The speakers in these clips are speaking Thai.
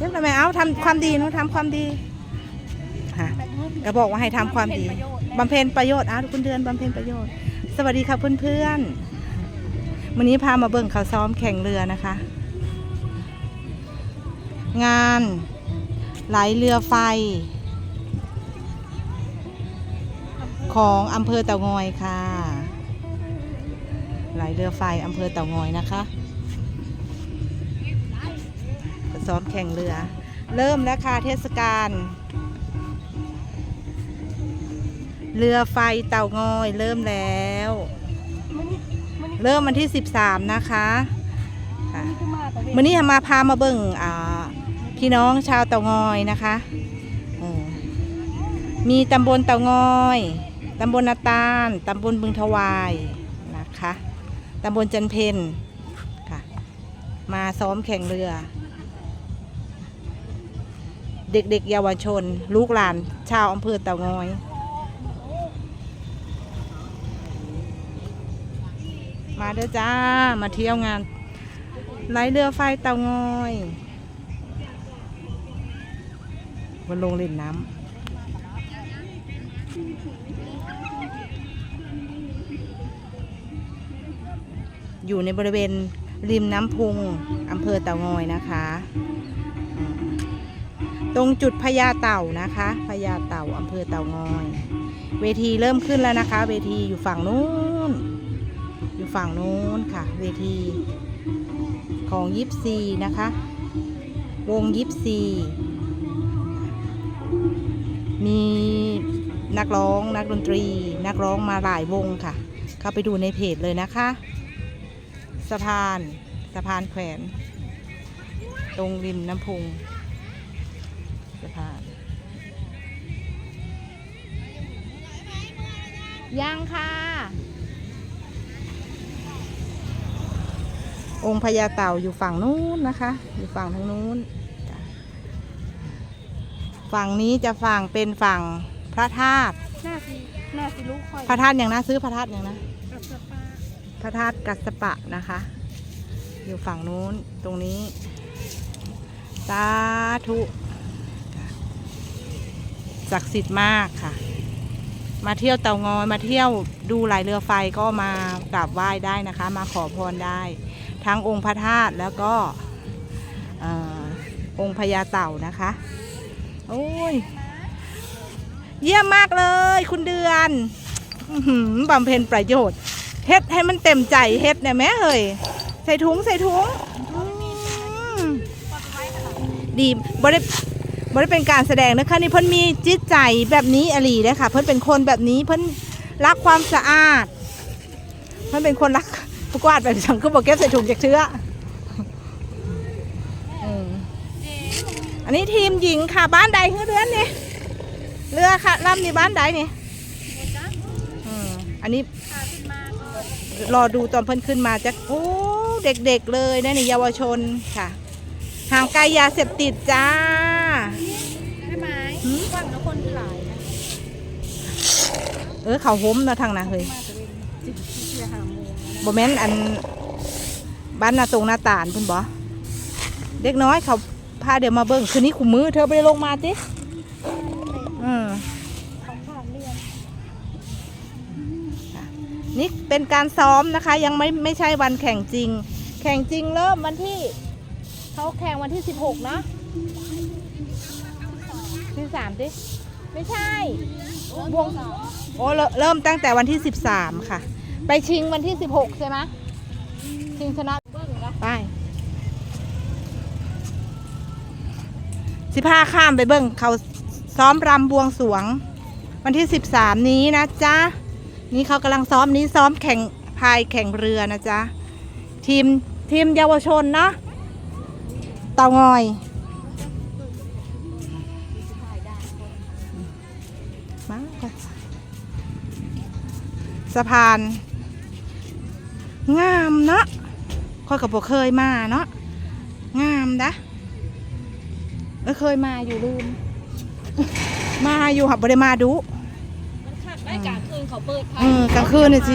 ก็บทำไมเอาทำความดีหนูทำความดีค่ะก็บอกว่าให้ทำความดีบำเพ็ญประโยชน์อ้าวคุณเดือนบำเพ็ญประโยชน์ สวัสดีค่ะเพื่อนๆวันนี้พามาเบิ่งเขาซ้อมแข่งเรือนะคะ งานไหลเรือไฟ ของอำเภอเต่างอยค่ะ ไหลเรือไฟอำเภอเต่างอยนะคะ ซ้อมแข่งเรือ เริ่มแล้วค่ะเทศกาลเรือไฟเต่างอย เริ่มแล้ว เริ่มวันที่ 13นะคะคะมื่อนี้มาพามาเบิ่งพี่น้องชาวเต่างอยนะคะมีตำบลเต่างอยตำบลนาตาลตำบลบึงทวายนะคะตำบลจันเพนค่ะ มาซ้อมแข่งเรือ เด็กๆเยาวชน ลูกหลานชาวอำเภอเต่างอยมาเด้อจ้า มาเที่ยวงานไหลเรือไฟเตางอยบนลงเล่นน้ำอยู่ในบริเวณริมน้ำพุงอำเภอเต่างอยนะคะ ตรงจุดพญาเต่านะคะพญาเต่าอำเภอเต่างอย เวทีเริ่มขึ้นแล้วนะคะ เวทีอยู่ฝั่งนู้น อยู่ฝั่งนู้นค่ะ เวทีของยิปซีนะคะ วงยิปซี มีนักร้องนักดนตรี นักร้องมาหลายวงค่ะ เข้าไปดูในเพจเลยนะคะ สะพานสะพานแขวน ตรงริมน้ำพุง พานยังค่ะ องค์พญาเต่าอยู่ฝั่งนู้นนะคะ อยู่ฝั่งทางนู้นจ้ะฝั่งนี้จะฝั่งเป็นฝั่งพระธาตุหน้าสิหน้าสิลูกคอยพระธาตุอย่างนะซื้อพระธาตุอย่างนะกับสปาพระธาตุกัสสปะนะคะ อยู่ฝั่งนู้นตรงนี้ สาธุ ศักดิ์สิทธิ์มากค่ะ มาเที่ยวเตางอยมาเที่ยวดูไหลเรือไฟก็มากราบไหว้ได้นะคะ มาขอพรได้ ทั้งองค์พระธาตุแล้วก็อองค์พญาเต่านะคะ โอ้ย เยี่ยมมากเลยคุณเดือนบำเพ็ญประโยชน์เฮ็ดให้มันเต็มใจเฮ็ดเนี่ยแม่เฮ้ยใส่ถุงใส่ถุงดีบ่ได้ บ่ได้เป็นการแสดงนะคะนี่เพิ่นมีจิตใจแบบนี้อหลีเลยค่ะ เพิ่นเป็นคนแบบนี้เพิ่นรักความสะอาด เพิ่นเป็นคนรักผู้กวาดแบบสังก็บอกเก็บใส่ถุงจากเชื้ออันนี้ทีมหญิงค่ะบ้านใดคือเรือนนี่เรือค่ะลำนี่บ้านใดนี่อันนี้รอดูตอนเพิ่นขึ้นมาจะโอ้เด็กๆเลยนะนี่เยาวชนค่ะห่างไกลยาเสพติดจ้า ได้ไหมหืมว่างแล้วคนหลายนะเออเขาห้มเนาะทางนะเฮ้ยมาจะเป็นสิบที่เชียร์หาโมงแล้วนะบ่แม่นอันบ้านนาตรงหน้าตาลเพิ่นบ่เด็กน้อยเขาพาเดี๋ยวมาเบิ่งคืนนี้ขุมมือเธอไปลงมาติอืม ของฝากเรียนนี่เป็นการซ้อมนะคะ ยังไม่ไม่ใช่วันแข่งจริง แข่งจริงเริ่มวันที่เขาแข่งวันที่ 16เนาะที่ สามดิ ไม่ใช่วงโอ้เริ่มเริ่มตั้งแต่วันที่13ค่ะ ไปชิงวันที่16ใช่ไหมชิงชนะไปสิพาข้ามไปเบิ้งเขาซ้อมรำบวงสรวง วันที่13นี้นะจ๊ะ นี่เขากำลังซ้อมนี้ซ้อมแข่งพายแข่งเรือนะจ๊ะ ทีมทีมเยาวชนเนาะเตางอย สะพาน งามเนาะค่อยกับบ่เคยมาเนาะงามนะเออเคยมาอยู่ลืม มาอยู่ค่ะบ่ได้มาดูมันขัดได้กลางคืนเขาเปิดเออกลางคืนเนี่ยสิ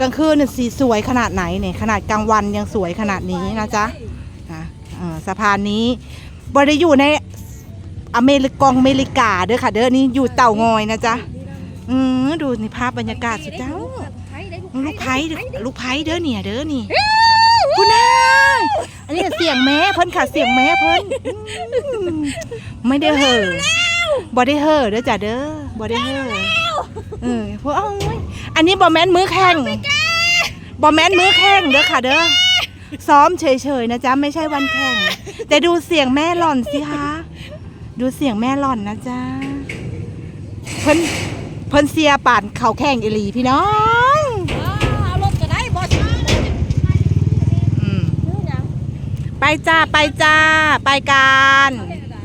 กลางคืนเนี่ยสีสวยขนาดไหนเนี่ยขนาดกลางวันยังสวยขนาดนี้นะจ๊ะอะเออสะพานนี้บ่ได้อยู่ในอเมริกองอเมริกาเด้อค่ะ เด้อนี่อยู่เต่างอยนะจ๊ะ อือดูนี่ภาพบรรยากาศสุดเจ้า ลูกไผ่เด้อลูกไผ่เด้อเนี่ยเด้อนี่คุณนาอันนี้เสียงแม่เพิ่นค่ะเสียงแม่เพิ่นอืมไม่ได้เห่อบ่ได้เห่อเด้อจ้ะเด้อบ่ได้เห่อเออพวกเอ้ยอันนี้บ่แม่นมือแข่งบ่แม่นมือแข่งเด้อค่ะเด้อซ้อมเฉยๆนะจ๊ะไม่ใช่วันแข่ง แต่ดูเสียงแม่หล่อนสิคะดูเสียงแม่หล่อนนะจ๊ะเพิ่น เพิ่นเสียป่านเขาแข่งอีหลีพี่น้องเอารถก็ได้บอช้าเลยอืมซื้อยังไปจ้าไปจ้า ไปกันเอาให้ได้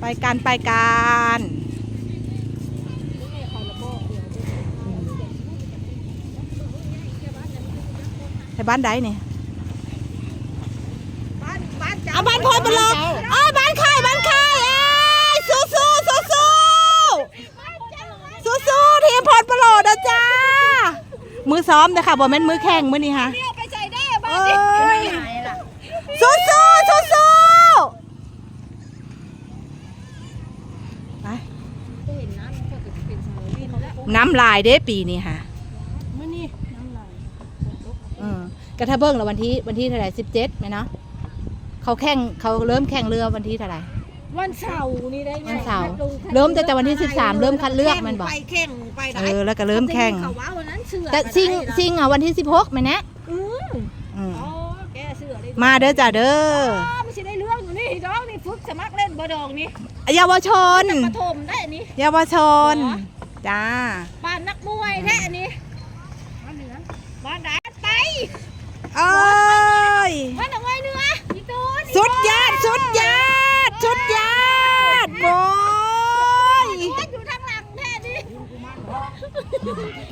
ไปกันไปกันนี่เขาระบบเดี๋ยวไปบ้านใดเนี่ยบ้านบ้านเจ้าเอาบ้านพลไปเลยอ๋อบ้านใครบ้านใครเอ้ยสู้สู้สู้สู้สู้สู้ทีมพลปโลนะจ้า มือซ้อมนะคะบอกแม่นมือแข่งมือนี่ฮะเดี๋ยวไปใส่ได้บ้าเอ้นดิยสู้สู้สู้สู้ไปจะเห็นน้ำมันก็จะเป็นสายวินแล้วน้ำลายเด้ปีนี้ค่ะมื่อนี่น้ำลายอืมกระทะเบิ้งแล้ววันที่วันที่เท่าไหร่สิบเจ็ดไหมเนาะเขาแข่งเขาเริ่มแข่งเรือวันที่เท่าไหร่ วันเสาร์นี่ได้ไงวันเสาร์เริ่มตั้งแต่วันที่13เริ่มคัดเลือกมันบอก ไปแข่งไปเออแล้วก็เริ่มแข่ง เขาว่าวันนั้นเสือแต่ซิงซิงอะวันที่สิบหกไหมนะอืออืมอ๋อแกเสือได้มาเด้อจ้าเด้ออ๋อไม่ใช่ได้เรื่องอยู่นี่น้องนี่ฝึกสมัครเล่นบดองนี่เยาวชน ปฐมได้อันนี้ เยาวชนจ้า บ้านนักมวยแท้อันนี้บ้านเหนือบ้านไหนไปเอ้ย บ้านหนองไว้เหนืออีตูนสุดยอดสุดยอดสุดยอ ดบอยบ้านอยู่ทางหลังแท้นี่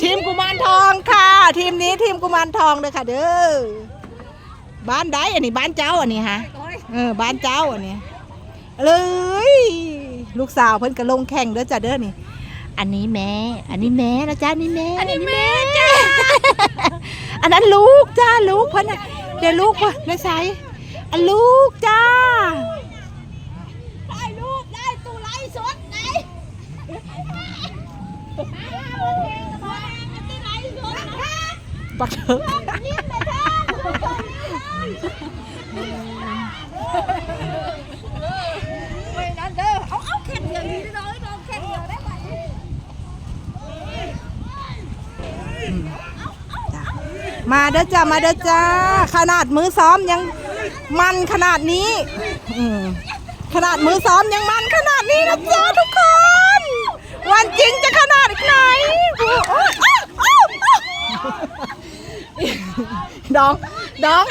ทีมกุมารทองค่ะ ทีมนี้ทีมกุมารทองเลยค่ะ เด้อบ้านใดอันนี้บ้านเจ้าอันนี้ฮะโอ้ยเออบ้านเจ้าอันนี้เลยลูกสาวเพิ่นก็ลงแข่งเด้อจ้ะเด้อนี่อันนี้แม่ อันนี้แม่นะจ้านี่แม่ อันนี้แม่จ้า อันนั้นลูกจ้าลูกเพิ่นน่ะเดี๋ยวลูกเพิ่นไม่ใช่อันลูกจ้า ได้ลูกได้ตูไล่สดไหนที่ไล่สดนะ ปักเถอะมาเด้อจ้า มาเด้อจ้า ขนาดมือซ้อมยังมันขนาดนี้ ขนาดมือซ้อมยังมันขนาดนี้นะจ้าทุกคน วันจริงจะ ไหนโอ้โอ้โอ้ดองดอง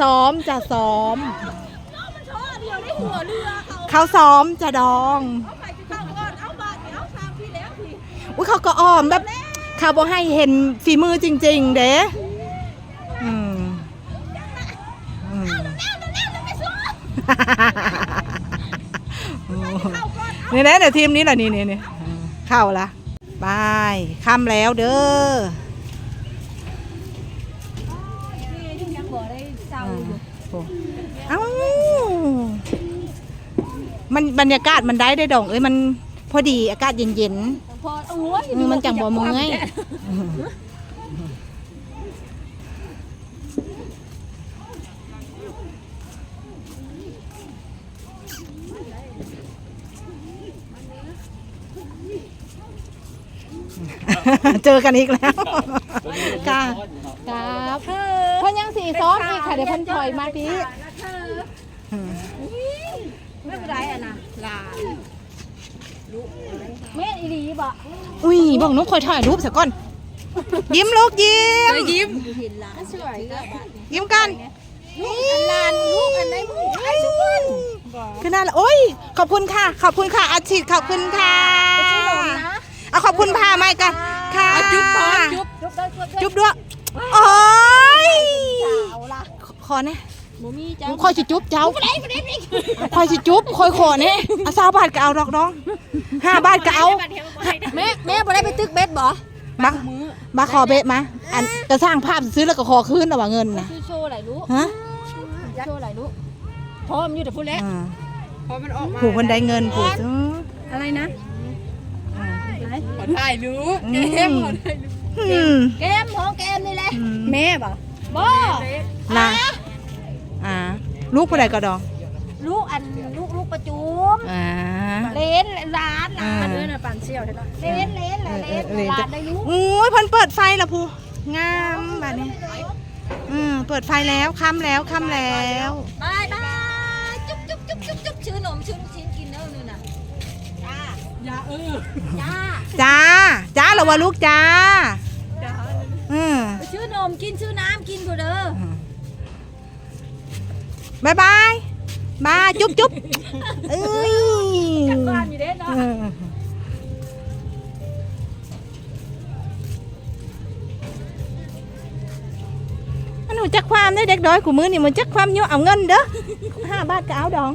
ซ้อมจะซ้อมเดียวได้หัวเรือเขาเขาซ้อมจะดองเขาซ้อมทีแล้วทีอุ้ยเขาก็อ้อมแบบเขาบอกให้เห็นฝีมือจริง ๆ เด้อืมอืมนี่นะเดี๋ยวทีมนี้แหละนี่นี่นี่เข้าละ ไปค่ำแล้วเด้อนี่ที่ยังบ่ได้เศร้าอยู่โอ้เอ้ามันบรรยากาศมันได้ได้ดองเอ้ยมันพอดีอากาศเย็นพอโอ้ยๆมือมันจังบ่เมื่อย เจอกันอีกแล้วค่ะครับเพิ่นยังสีซ้อมอีกค่ะเดี๋ยวเพิ่นถอยมาพี่ไม่เป็นไรอะนะหลานแม่อีหลีบ่อุ้ยบอกน้องคอยถ่ายรูปสักก่อน ยิ้มลูกยิ้มยิ้มเห็นหลานสวยก็ยิ้มกันลูกอันหลานลูกอันไหนมึงไอ้สุวรรณคือน่ารักโอ้ยขอบคุณค่ะ ขอบคุณค่ะอาชีพขอบคุณค่ะชื่อหลงนะ เอาขอบคุณพาไม่กันค่ะจุ๊บพร้อมจุ๊บจุ๊บได้จุ๊บได้จุ๊บด้วยโอ้ยเอาละขอเนี่ยหมูมีจ้าคอยสิจุ๊บเจ้าคอยสิจุ๊บคอยขอเนี่ยเอาสาวบาทก็เอาดอกน้องห้าบาทก็เอาแม่แม่บ่ได้ไปตึกเบ็ดบ่มามาขอเบะมาอันจะสร้างภาพซื้อแล้วก็ขอคืนเอาว่าเงินนะชื่อโชว์ไหลรู้ฮะโชว์ไหลรู้พร้อมอยู่แต่พูดแล้วอ่าพอมันออกมาผูกคนได้เงินผูกซื้ออะไรนะอ่าขอ ถ่ายรู้อืมเกมขอถ่ายรู้อืมเกมของเกมนี่แหละอืมแม่บ่บ่นะอ่า ลูกผู้ใดก็ดอง ลูกอันลูกลูกประจุมอ่าเลนหลานหลานอ่าเด้อน่ะปั่นเชี่ยวใช่ไหมเลนเลนแหละเลนเออเออหลานได้ลูกอุ้ยเพิ่นเปิดไฟแล้วผู้งามแบบนี้อืมเปิดไฟแล้วค่ำแล้วค่ำแล้ว จ้าจ้า จ้าเหรอวะลูกจ้าอืมชื่อนมกินชื่อน้ำกินกูเด้อบายบายบายจุ๊บจุ๊บเอ้ย บ้านมีเด้เนาะ เออ มันหนูจักความได้เด็กด้อยกูมือนี่มันจักความเยอะเอาเงินเด้อห้าบาทก็เอาดอง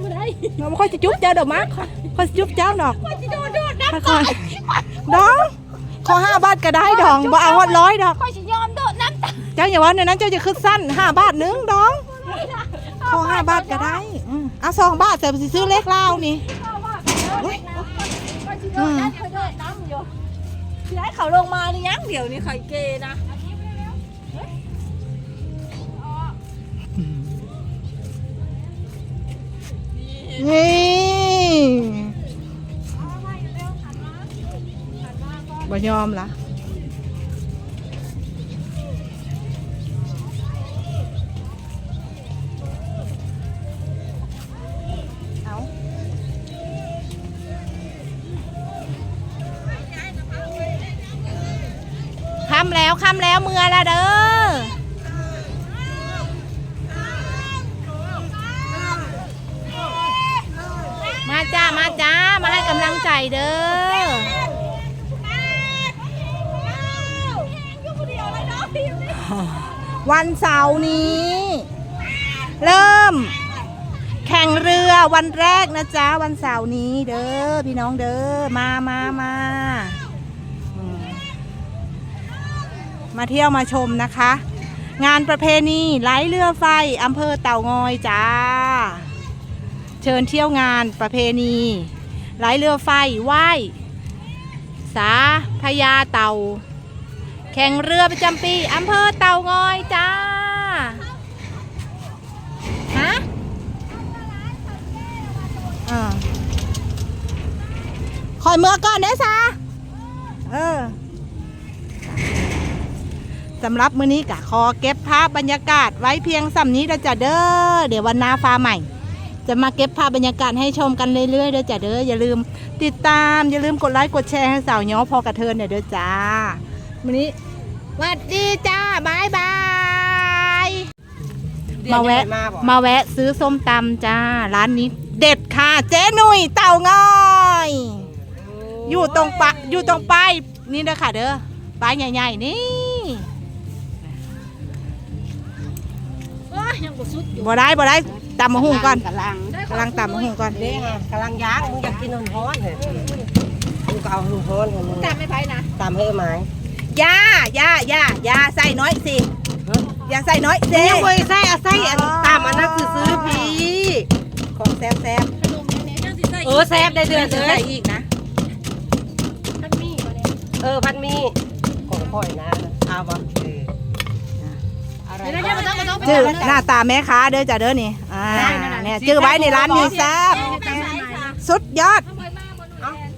ไม่ได้เราไม่ค่อยจะจุ๊บเจ้าดอกมากค่อยจะจุ๊บเจ้าดอกค่อยจะโดนโดดนะค่อยๆดองขอห้าบาทก็ได้ดองบ่เอาฮอดร้อยดอกค่อยจะยอมโดดน้ำตาเจ้าอย่าว่าในนั้นเจ้าจะขึ้นสั้นห้าบาทหนึงดองขอห้าบาทก็ได้อืมเอาสองบาทแต่สิซื้อเลขเล่านี่ค่อยจะโดดน้ำค่อยโดดน้ำอยู่ที่ให้เขาลงมานี่ยังเดี๋ยวนี้ไข่เกนะ นี่บ่ยอมละเอาค่ำแล้วค่ำแล้วเมื่อละเด้อ มา จ้ามาจ้ามาให้กำลังใจเด้อวันเสาร์นี้ เริ่ม แข่งเรือวันแรกนะจ๊ะวันเสาร์นี้เด้อพี่น้องเด้อมามามามมาเที่ยวมาชมนะคะ งานประเพณีไหลเรือไฟอำเภอเต่างอยจ้า เชิญเที่ยวงานประเพณีไหลเรือไฟไหว้สาพญาเต่า แข่งเรือประจำปีอำเภอเต่างอยจ้าฮะคอยเมื่อก่อนได้ซาเออสำหรับมื้อนี้กะขอเก็บภาพบรรยากาศไว้เพียงสำนี้แล้วจ้ะเด้อ เดี๋ยววันหน้าฟ้าใหม่ จะมาเก็บภาพบรรยากาศให้ชมกันเรื่อยๆเด้อจ้ะเด้ออย่าลืม ติดตามอย่าลืมกดไลค์กดแชร์ให้สาวย้อพอกระเทินเนี่ยเด้อจ้าวันนี้สวัสดีจ้าบายบายมาแวะมาแวะซื้อส้มตำจ้า ร้านนี้เด็ดค่ะเจ๊หนุ่ยเต่างอยอยู่ตรงปะอยู่ตรงป้ายนี่เด้อค่ะเด้อป้ายใหญ่ๆนี่โอ้ยยังบ่สุดอยู่บ่ได้บ่ได้ ตำมะฮุ่งก่อนกำลังกำลังตำมะฮุ่งก่อนเด้ไงกำลังย่างมึงอยากกินนมฮ้อนเหรอมึงก็เอานมฮ้อนของมึงจำไม่ไปนะตามให้ไหมย่าย่าย่าย่าใส่น้อยสิอย่าใส่น้อยเจ๊ยังไม่ใส่อะใส่อันตามอันนั้นคือซื้อพี่ของแซ่บแซ่บขนมเนี่ยจังสิใส่เออแซ่บได้เดือนเลใส่ยอีกนะท่านมีบ่เนี่ยเออพันมีของค่อยนะเอาบ่เอออะไรเดี๋ยวนะเดี๋ยวบ่ต้องบ่ต้องจื้อหน้าตาแม่ค้าเด้อจ้ะเด้อนี่อ่า เนี่ยจื้อไว้ในร้านนี้แซ่บจะใส่ค่ะสุดยอดทำไมมาบ่หนูแอน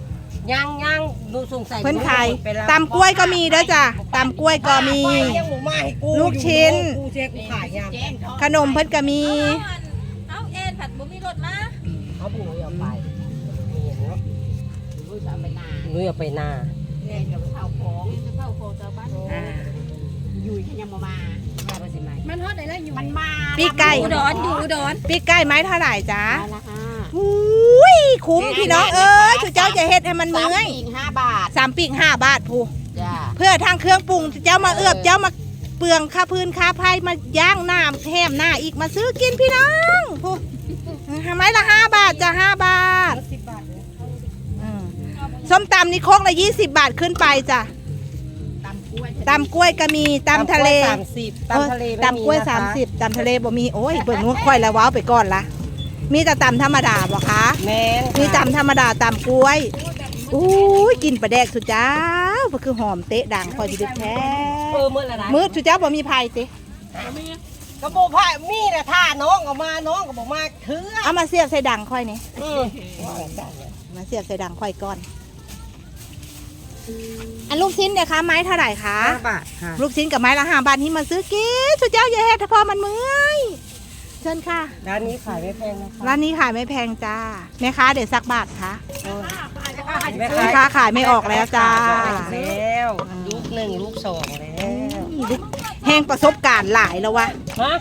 ย่างย่างดูสงสัยเพิ่นขายตำกล้วยก็มีเด้อจ้ะตำกล้วยก็มีไปยังหมูมาให้กูลูกชิ้นกูเจ๊กูขายยังขนมเพิ่นก็มี เอาเอ็นผัดบ่มีรถมาเขาบุ๋ยเอาไปมีเห็นเนาะนุ้ยเอาไปนาเอ็นกับเผาของเผาของชาวบ้านอ่าอยู่ที่ยังมามาแม่ไปสิไหมมันฮอดได้แล้วอยู่มันมาปีกไก่อุดรอยู่อุดรปีกไก่ไม้เท่าไหร่จ๊ะละห้าอุ้ยคุ้มพี่น้องเอ้ยทุกเจ้าจะเฮ็ดให้มันเมื่อยอีกห้าบาทสามปีกห้าบาทผู้จ้าเพื่อทางเครื่องปรุงเจ้ามาเอือบเจ้ามาเปลืองค่าพื้นค่าไผ่มาย่างน้ำแถมหน้าอีกมาซื้อกินพี่น้องผู้ทำไมละห้าบาทจะห้าบาทสิบบาทเลยอืมส้มตำนี่โคกละยี่สิบบาทขึ้นไปจ้ะ ตำตำกล้วยก็มีตำทะเลสามสิบตำทะเลไม่ตำกล้วยนะคะสามสิบตำทะเลบ่มีโอ้ยเปิดนวดค่อยแล้วว้าวไปก่อนละมีแต่ตำธรรมดาบ่คะแม่นค่ะมีตำธรรมดาตำกล้วยอู้ยกินปลาแดกสุดจ้ามันคือหอมเตะดังคอยดีแท้เออมื่อละนะมือสุดจ้าบ่มีภัยติกระโบผ้ามีแต่ท่าน้องออกมาน้องก็บอกมาเถือเอามาเสียบใส่ดังค่อยนี่อืมว่าจังเลยมาเสียบใส่ดังค่อยก่อน อันลูกชิ้นเนี่ยคะไม้เท่าไหร่คะห้าบาทค่ะลูกชิ้นกับไม้ละห้าบาทที่มาซื้อกินสุดเจ้าอย่าแหกถ้าพอมันเมื่อยเชิญค่ะ ร้านนี้ขายไม่แพงนะคะร้านนี้ขายไม่แพงจ้าแม่ค้าเดี๋ยวสักบาทค่ะแม่แม่ค้าขายไม่ออกแล้วจ้าแล้วลูกหนึ่งลูกสองแล้วแห้งประสบการณ์หลายแล้ววะฮะ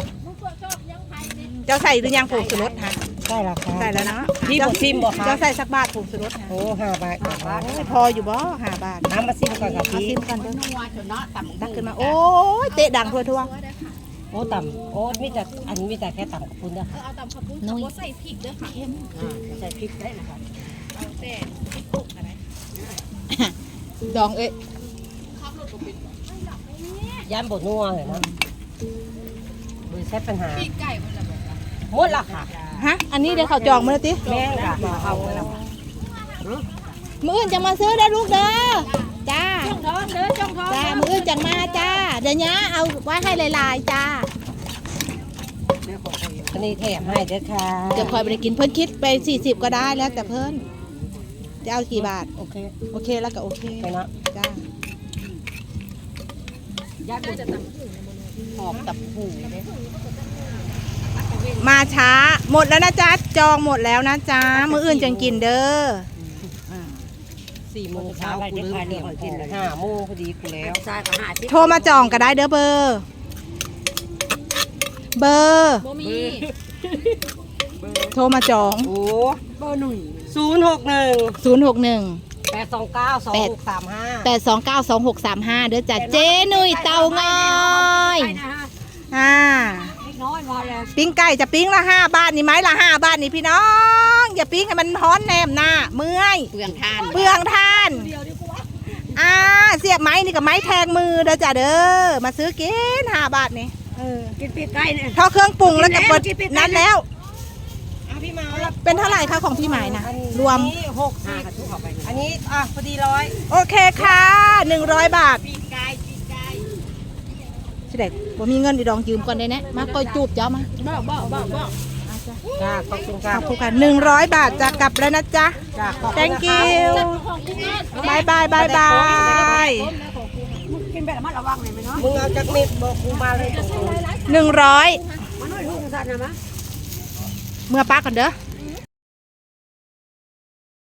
เจ้าใส่หรือยังผงสุรสฮะ ใช่แล้วค่ะใส่แล้วเนาะพี่บอกซิมบอกคะเจ้าใส่สักบาทผงสุรสฮะโอ้ห้าบาทก่อนนะโอ้ยพออยู่บ่ห้าบาทน้ำมาซิมก่อนค่ะเอาพี่ซิมก่อนเด้อตักขึ้นมาโอ้ยเตะดังทั่วทั่วโอ้ต่ำโอ้มีแต่อันนี้มีแต่แค่ต่ำกับคุณนะคะเอาตำข้าวปุ้นแต่ว่าใส่พริกเด้อค่ะเข้มอ่าใส่พริกได้นะคะเอาแต่พริกป่นอะไรดองเอ้ยย่านบดนัวเลยนะดูใช้ปัญหาพริกไก่มันละแบบหมดละค่ะ ฮะ อันนี้เดี๋ยวเขาจองมาแล้วติแม่งค่ะเอาไปแล้วมื้ออื่นจะมาซื้อได้อลูกเด้อ จ้าจ้องท้องเด้อจ้องท้องจ้า มื้ออื่นจังมาจ้า เดี๋ยวนี้เอาไว้ให้หลายๆจ้าอันนี้แถมให้เด้อค่ะเดี๋ยวคอยไปกินเพิ่นคิดไป 40 ก็ได้แล้วแต่เพิ่นจะเอากี่บาท โอเค โอเคแล้วก็โอเคไปนะจ้าย่านบดหอมตับหูเด้อ มาช้า หมดแล้วนะจ๊ะ จองหมดแล้วนะจ๊ะ มื้ออื่นจังกินเด้อสี่โมงเช้ากูเริ่มเตรียมของห้าโมงพอดีกูแล้วโทรมาจองก็ได้เด้อเบอร์ เบอร์โบมีโทรมาจอง โอ้เบอร์หนุ่ยศูนย์หกหนึ่ง061 แปดสองเก้าสองหกสามห้า8292635 เด้อจ้ะเจ๊หนุ่ยเตางอยอ่า น้อยมาแล้วปิ้งไก่จะปิ้งละห้าบาทนี่ไหมละห้าบาทนี่พี่น้อง อย่าปิ้งให้มันฮ้อนแนมหน้าเมื่อยเปลืองทานเปลืองทานอ่าเสียบไม้นี่กับไม้แทงมือเด้อจ้ะเด้อมาซื้อกินห้าบาทนี่เออกินปีกไก่เนี่ยเท่าเครื่องปรุงแล้วกับเปิดกินไปได้ นั้นแล้ว อะพี่มาเป็นเท่าไหร่คะของพี่หมายนะรวมหกสิบอันนี้อะพอดีร้อยโอเคค่ะหนึ่งร้อยบาท ปีกไก่ปีกไก่ สิเด็กผมมีเงินดีดองยืมก่อนได้นะมาคอยจูบเจ้ามาบอกบอกบอกบอกจ้าขอบคุณขค่ะอบคุณค่ะหนึ่งร้อยบาทจะกลับแล้วนะจ๊ะ จ้าขอบคุณ thank นะคะ you ของกูแม่บายบายบายบายกินแบบระมัดระวังหน่อยไหมเนาะมึงเอาจากเม็ดบอกกูมาเลยหนึ่งร้อยมันน้อยลูกสัตว์นะมะเมื่อป้ากันเด้อเ